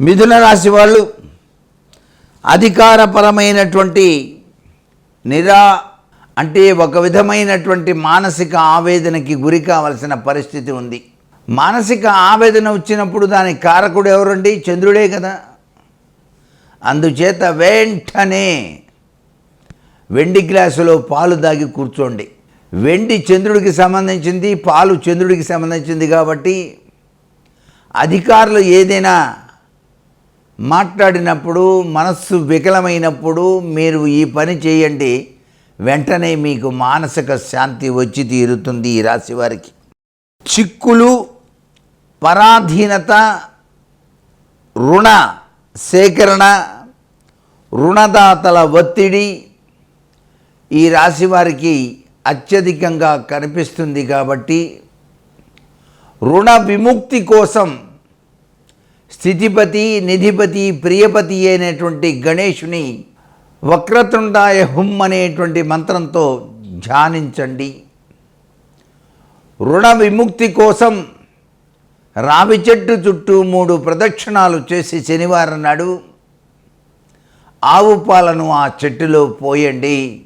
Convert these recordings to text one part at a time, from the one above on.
మిథున రాశి వాళ్ళు అధికారపరమైనటువంటి నిరా అంటే ఒక విధమైనటువంటి మానసిక ఆవేదనకి గురి కావలసిన పరిస్థితి ఉంది. మానసిక ఆవేదన వచ్చినప్పుడు దాని కారకుడు ఎవరండి? చంద్రుడే కదా. అందుచేత వెంటనే వెండి గ్లాసులో పాలు దాగి కూర్చోండి. వెండి చంద్రుడికి సంబంధించింది పాలు చంద్రుడికి సంబంధించింది కాబట్టి అధికారులు ఏదైనా మాట్లాడినప్పుడు మనస్సు వికలమైనప్పుడు మీరు ఈ పని చేయండి. వెంటనే మీకు మానసిక శాంతి వచ్చి తీరుతుంది ఈ రాశి వారికి. చిక్కులు పరాధీనత రుణ సేకరణ రుణదాతల ఒత్తిడి ఈ రాశి వారికి అత్యధికంగా కనిపిస్తుంది కాబట్టి రుణ విముక్తి కోసం స్థితిపతి నిధిపతి ప్రియపతి అయినటువంటి గణేషుని వక్రతుండాయ హుం అనేటువంటి మంత్రంతో ధ్యానించండి. రుణ విముక్తి కోసం రావి చెట్టు చుట్టూ మూడు ప్రదక్షిణాలు చేసి శనివారం నాడు ఆవు పాలను ఆ చెట్టులో పోయండి.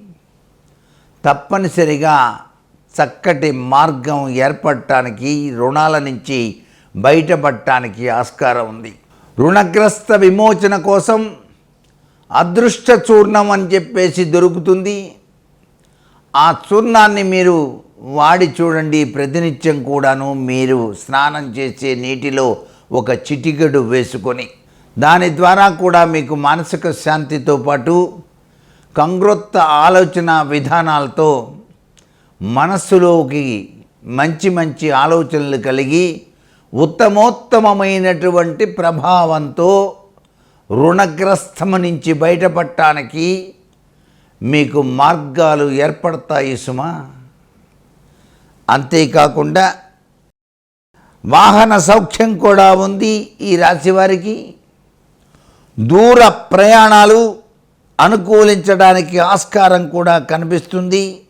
తప్పనిసరిగా చక్కటి మార్గం ఏర్పడటానికి రుణాల నుంచి బయటపడటానికి ఆస్కారం ఉంది. రుణగ్రస్త విమోచన కోసం అదృష్ట చూర్ణం అని చెప్పేసి దొరుకుతుంది. ఆ చూర్ణాన్ని మీరు వాడి చూడండి. ప్రతినిత్యం కూడాను మీరు స్నానం చేసే నీటిలో ఒక చిటికెడు వేసుకొని దాని ద్వారా కూడా మీకు మానసిక శాంతితో పాటు కంగ్రొత్త ఆలోచన విధానాలతో మనస్సులోకి మంచి మంచి ఆలోచనలు కలిగి ఉత్తమోత్తమమైనటువంటి ప్రభావంతో రుణగ్రస్తమ నుంచి బయటపడటానికి మీకు మార్గాలు ఏర్పడతాయి సుమా. అంతేకాకుండా వాహన సౌఖ్యం కూడా ఉంది ఈ రాశి వారికి దూర ప్రయాణాలు అనుకూలించడానికి ఆస్కారం కూడా కనిపిస్తుంది.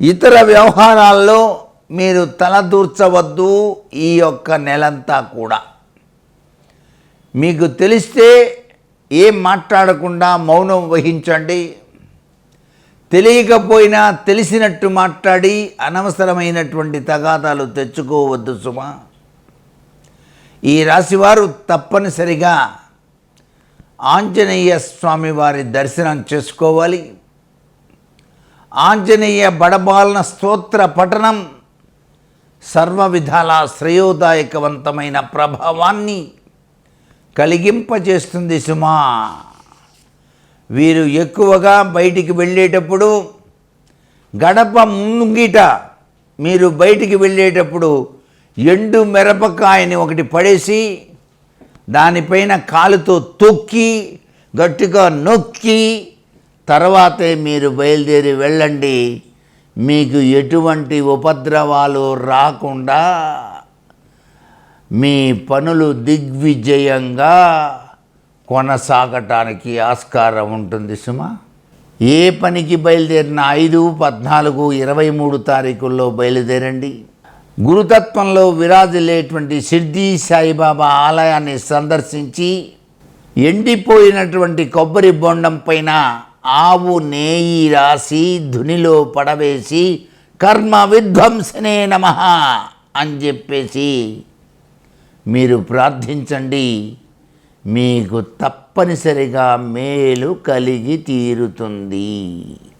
ఇతర వ్యవహారాల్లో మీరు తలదూర్చవద్దు ఈ యొక్క నెలంతా కూడా. మీకు తెలిస్తే ఏం మాట్లాడకుండా మౌనం వహించండి. తెలియకపోయినా తెలిసినట్టు మాట్లాడి అనవసరమైనటువంటి తగాదాలు తెచ్చుకోవద్దు సుమా. ఈ రాశివారు తప్పనిసరిగా ఆంజనేయ స్వామి వారి దర్శనం చేసుకోవాలి. ఆంజనేయ బడబాలన స్తోత్ర పఠనం సర్వ విధాల శ్రేయోదాయకవంతమైన ప్రభావాన్ని కలిగింపజేస్తుంది సుమా. వీరు ఎక్కువగా బయటికి వెళ్ళేటప్పుడు గడప ముంగిట మీరు బయటికి వెళ్ళేటప్పుడు ఎండు మిరపకాయని ఒకటి పడేసి దానిపైన కాలుతో తొక్కి గట్టిగా నొక్కి తర్వాతే మీరు బయలుదేరి వెళ్ళండి. మీకు ఎటువంటి ఉపద్రవాలు రాకుండా మీ పనులు దిగ్విజయంగా కొనసాగటానికి ఆస్కారం ఉంటుంది సుమా. ఏ పనికి బయలుదేరిన ఐదు పద్నాలుగు ఇరవై మూడు తారీఖుల్లో బయలుదేరండి. గురుతత్వంలో విరాజిల్లేటువంటి సిద్ధి సాయిబాబా ఆలయాన్ని సందర్శించి ఎండిపోయినటువంటి కొబ్బరి బొండం పైన ఆవు నేయి రాసి ధునిలో పడవేసి కర్మ విధ్వంసనే నమ అని చెప్పేసి మీరు ప్రార్థించండి. మీకు తప్పనిసరిగా మేలు కలిగి తీరుతుంది.